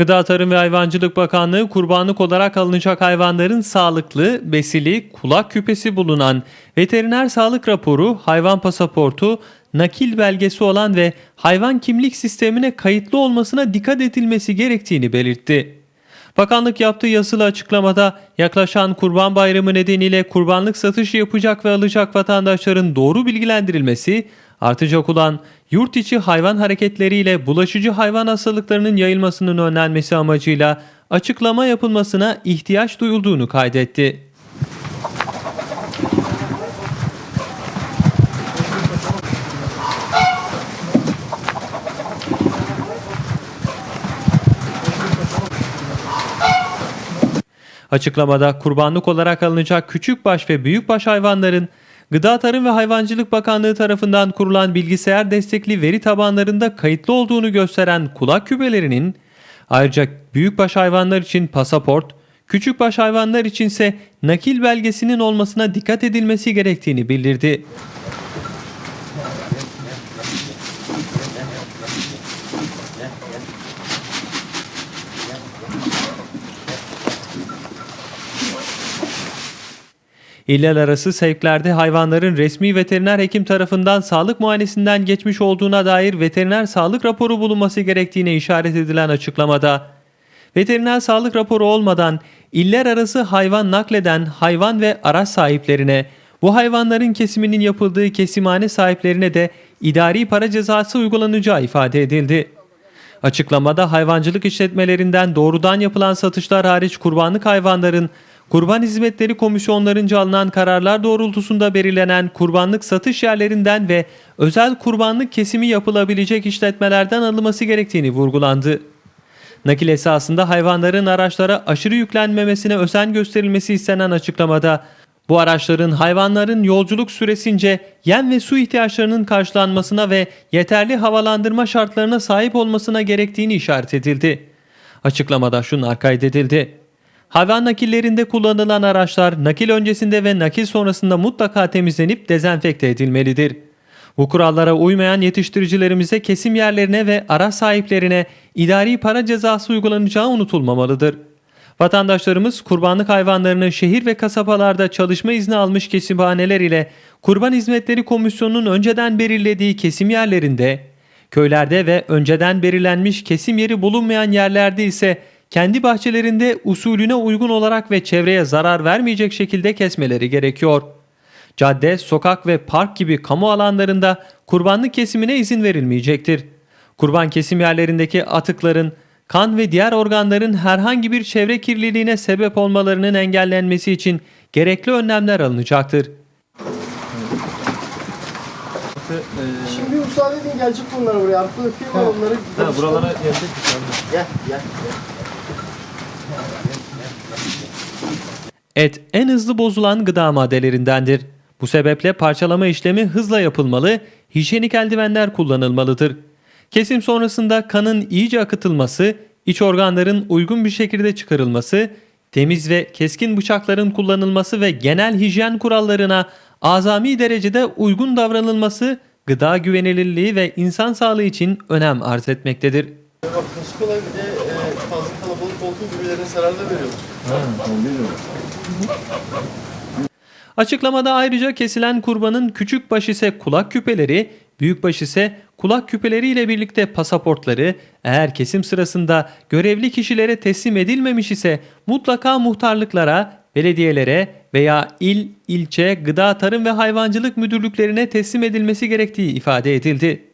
Gıda Tarım ve Hayvancılık Bakanlığı kurbanlık olarak alınacak hayvanların sağlıklı, besili, kulak küpesi bulunan veteriner sağlık raporu, hayvan pasaportu, nakil belgesi olan ve hayvan kimlik sistemine kayıtlı olmasına dikkat edilmesi gerektiğini belirtti. Bakanlık yaptığı yazılı açıklamada yaklaşan Kurban Bayramı nedeniyle kurbanlık satışı yapacak ve alacak vatandaşların doğru bilgilendirilmesi, artacak olan yurt içi hayvan hareketleriyle bulaşıcı hayvan hastalıklarının yayılmasının önlenmesi amacıyla açıklama yapılmasına ihtiyaç duyulduğunu kaydetti. Açıklamada kurbanlık olarak alınacak küçükbaş ve büyükbaş hayvanların Gıda Tarım ve Hayvancılık Bakanlığı tarafından kurulan bilgisayar destekli veri tabanlarında kayıtlı olduğunu gösteren kulak küpelerinin ayrıca büyükbaş hayvanlar için pasaport, küçükbaş hayvanlar içinse nakil belgesinin olmasına dikkat edilmesi gerektiğini bildirdi. İller arası sevklerde hayvanların resmi veteriner hekim tarafından sağlık muayenesinden geçmiş olduğuna dair veteriner sağlık raporu bulunması gerektiğine işaret edilen açıklamada, veteriner sağlık raporu olmadan iller arası hayvan nakleden hayvan ve araç sahiplerine, bu hayvanların kesiminin yapıldığı kesimhane sahiplerine de idari para cezası uygulanacağı ifade edildi. Açıklamada hayvancılık işletmelerinden doğrudan yapılan satışlar hariç kurbanlık hayvanların Kurban Hizmetleri Komisyonlarınca alınan kararlar doğrultusunda belirlenen kurbanlık satış yerlerinden ve özel kurbanlık kesimi yapılabilecek işletmelerden alınması gerektiğini vurgulandı. Nakil esasında hayvanların araçlara aşırı yüklenmemesine özen gösterilmesi istenen açıklamada bu araçların hayvanların yolculuk süresince yem ve su ihtiyaçlarının karşılanmasına ve yeterli havalandırma şartlarına sahip olmasına gerektiğini işaret edildi. Açıklamada şunlar kaydedildi. Hayvan nakillerinde kullanılan araçlar nakil öncesinde ve nakil sonrasında mutlaka temizlenip dezenfekte edilmelidir. Bu kurallara uymayan yetiştiricilerimize kesim yerlerine ve araç sahiplerine idari para cezası uygulanacağı unutulmamalıdır. Vatandaşlarımız kurbanlık hayvanlarını şehir ve kasabalarda çalışma izni almış kesimhaneler ile Kurban Hizmetleri Komisyonu'nun önceden belirlediği kesim yerlerinde, köylerde ve önceden belirlenmiş kesim yeri bulunmayan yerlerde ise kendi bahçelerinde usulüne uygun olarak ve çevreye zarar vermeyecek şekilde kesmeleri gerekiyor. Cadde, sokak ve park gibi kamu alanlarında kurbanlık kesimine izin verilmeyecektir. Kurban kesim yerlerindeki atıkların, kan ve diğer organların herhangi bir çevre kirliliğine sebep olmalarının engellenmesi için gerekli önlemler alınacaktır. Şimdi müsaade edin gelecek bunlar buraya. Arkada öpüyor var onları. Ha, buralara gelecek Gel gel. Et en hızlı bozulan gıda maddelerindendir. Bu sebeple parçalama işlemi hızla yapılmalı, hijyenik eldivenler kullanılmalıdır. Kesim sonrasında kanın iyice akıtılması, iç organların uygun bir şekilde çıkarılması, temiz ve keskin bıçakların kullanılması ve genel hijyen kurallarına azami derecede uygun davranılması gıda güvenilirliği ve insan sağlığı için önem arz etmektedir. Bak Coca-Cola bir de e, fazla kalabalık olduğu gibilerine zarar da veriyor. Açıklamada ayrıca kesilen kurbanın küçük baş ise kulak küpeleri, büyük baş ise kulak küpeleri ile birlikte pasaportları eğer kesim sırasında görevli kişilere teslim edilmemiş ise mutlaka muhtarlıklara, belediyelere veya il, ilçe, gıda, tarım ve hayvancılık müdürlüklerine teslim edilmesi gerektiği ifade edildi.